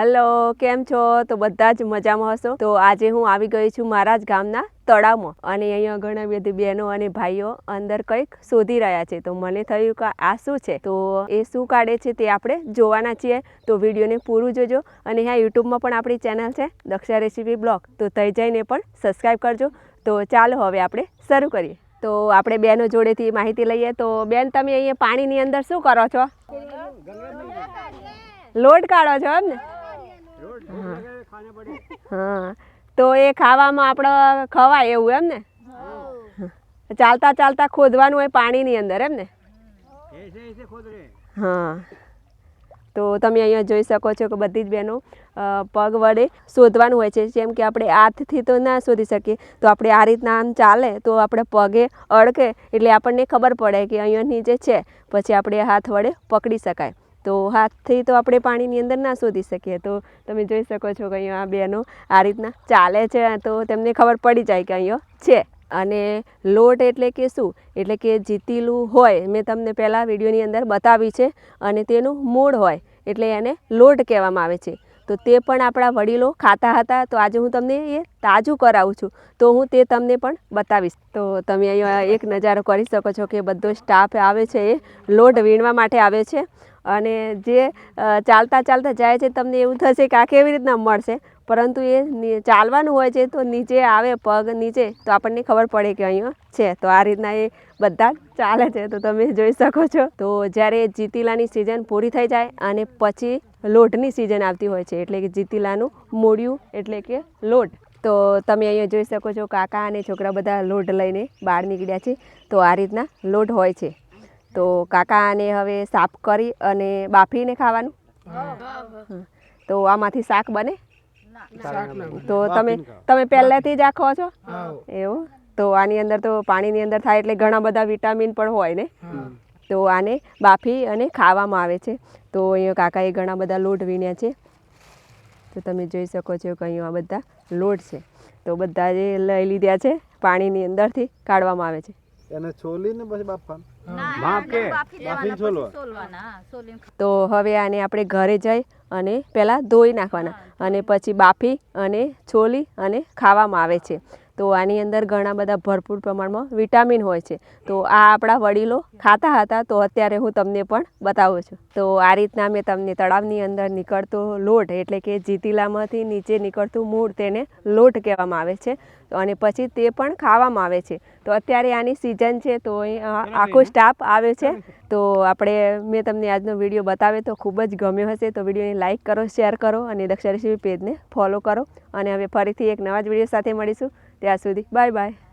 Hello કેમ છો? તો બધા જ મજામાં હશો? તો આજે હું આવી ગઈ છું મારા જ ગામના તળાવમાં. અને અહીંયા ઘણા બધી બહેનો અને ભાઈઓ અંદર કંઈક શોધી રહ્યા છે. તો મને થયું કે આ શું છે? તો એ શું કાઢે છે તે આપણે જોવાના છીએ. તો વિડીયોને પૂરું જોજો. અને હા યુટ્યુબમાં પણ આપણી ચેનલ છે દક્ષા રેસીપી બ્લોગ. તો થઈ જઈને પણ સબસ્ક્રાઈબ કરજો. તો ચાલો હવે આપણે શરૂ કરીએ. તો આપણે બેનો જોડેથી માહિતી લઈએ. તો બેન તમે અહીંયા પાણીની અંદર શું કરો છો? લોટ કાઢો છો એમ ને? હા. તો એ ખાવામાં આપણે ખવાય એવું એમ ને? ચાલતા ચાલતા ખોદવાનું હોય પાણીની અંદર એમ ને? હા. તો તમે અહીંયા જોઈ શકો છો કે બધી જ બહેનો પગ વડે શોધવાનું હોય છે. જેમ કે આપણે હાથથી તો ના શોધી શકીએ તો આપણે આ રીતના આમ ચાલે તો આપણે પગે અડકે એટલે આપણને ખબર પડે કે અહીંયા નીચે છે. પછી આપણે હાથ વડે પકડી શકાય. તો હાથથી તો આપણે પાણીની અંદર ના શોધી શકીએ. તો તમે જોઈ શકો છો કે અહીંયા આ બેનો આ રીતના ચાલે છે. તો તેમને ખબર પડી જાય કે અહીંયા છે. અને લોટ એટલે કે શું? એટલે કે જીતીલું હોય. મેં તમને પહેલાં વિડીયોની અંદર બતાવી છે અને તેનું મૂળ હોય. એટલે એને લોટ કહેવામાં આવે છે. તો તે પણ આપણા વડીલો ખાતા હતા. તો આજે હું તમને એ તાજું કરાવું છું. તો હું તે તમને પણ બતાવીશ. તો તમે અહીંયા એક નજારો કરી શકો છો કે બધો સ્ટાફ આવે છે એ લોટ વીણવા માટે આવે છે. અને જે ચાલતા ચાલતા જાય છે, તમને એવું થશે કે આ કેવી રીતના મળશે? પરંતુ એ ચાલવાનું હોય છે, તો નીચે આવે પગ નીચે, તો આપણને ખબર પડે કે અહીંયા છે. તો આ રીતના એ બધા ચાલે છે. તો તમે જોઈ શકો છો. તો જ્યારે જીતીલાની સિઝન પૂરી થઈ જાય અને પછી લોટની સિઝન આવતી હોય છે, એટલે કે જીતીલાનું મોડિયું એટલે કે લોટ તો તમે અહીંયા જોઈ શકો છો કાકા અને છોકરા બધા લોટ લઈને બહાર નીકળ્યા છે. તો આ રીતના લોટ હોય છે. તો કાકાને હવે સાફ કરી અને બાફીને ખાવાનું? તો આમાંથી શાક બને? તો તમે તમે પહેલેથી જ આ ખો છો એવું? તો આની અંદર તો પાણીની અંદર થાય એટલે ઘણા બધા વિટામિન પણ હોય ને? તો આને બાફી અને ખાવામાં આવે છે. તો અહીંયા કાકાએ ઘણા બધા લોટ વીણ્યા છે. તો તમે જોઈ શકો છો કે અહીંયા આ બધા લોટ છે. તો બધા જે લઈ લીધા છે પાણીની અંદરથી કાઢવામાં આવે છે. એને છોલીને પછી બાફવાનું? તો હવે આને આપણે ઘરે જઈ અને પહેલાં ધોઈ નાખવાના અને પછી બાફી અને છોલી અને ખાવામાં આવે છે. તો આની અંદર ઘણા બધા ભરપૂર પ્રમાણમાં વિટામિન હોય છે. તો આ આપણા વડીલો ખાતા હતા તો અત્યારે હું તમને પણ બતાવું છું. તો આ રીતના મેં તમને તળાવની અંદર નીકળતો લોટ એટલે કે જીતીલામાંથી નીચે નીકળતું મૂળ તેને લોટ કહેવામાં આવે છે. તો અને પછી તે પણ ખાવામાં આવે છે. તો અત્યારે આની સિઝન છે તો અહીં આખો સ્ટાફ આવે છે. તો આપણે મેં તમને આજનો વીડિયો બતાવ્યો તો ખૂબ જ ગમ્યો હશે. તો વિડીયોને લાઇક કરો શેર કરો અને દક્ષા રેસીપી પેજને ફોલો કરો. અને હવે ફરીથી એક નવા જ વીડિયો સાથે મળીશું. ત્યાં સુધી. Bye bye.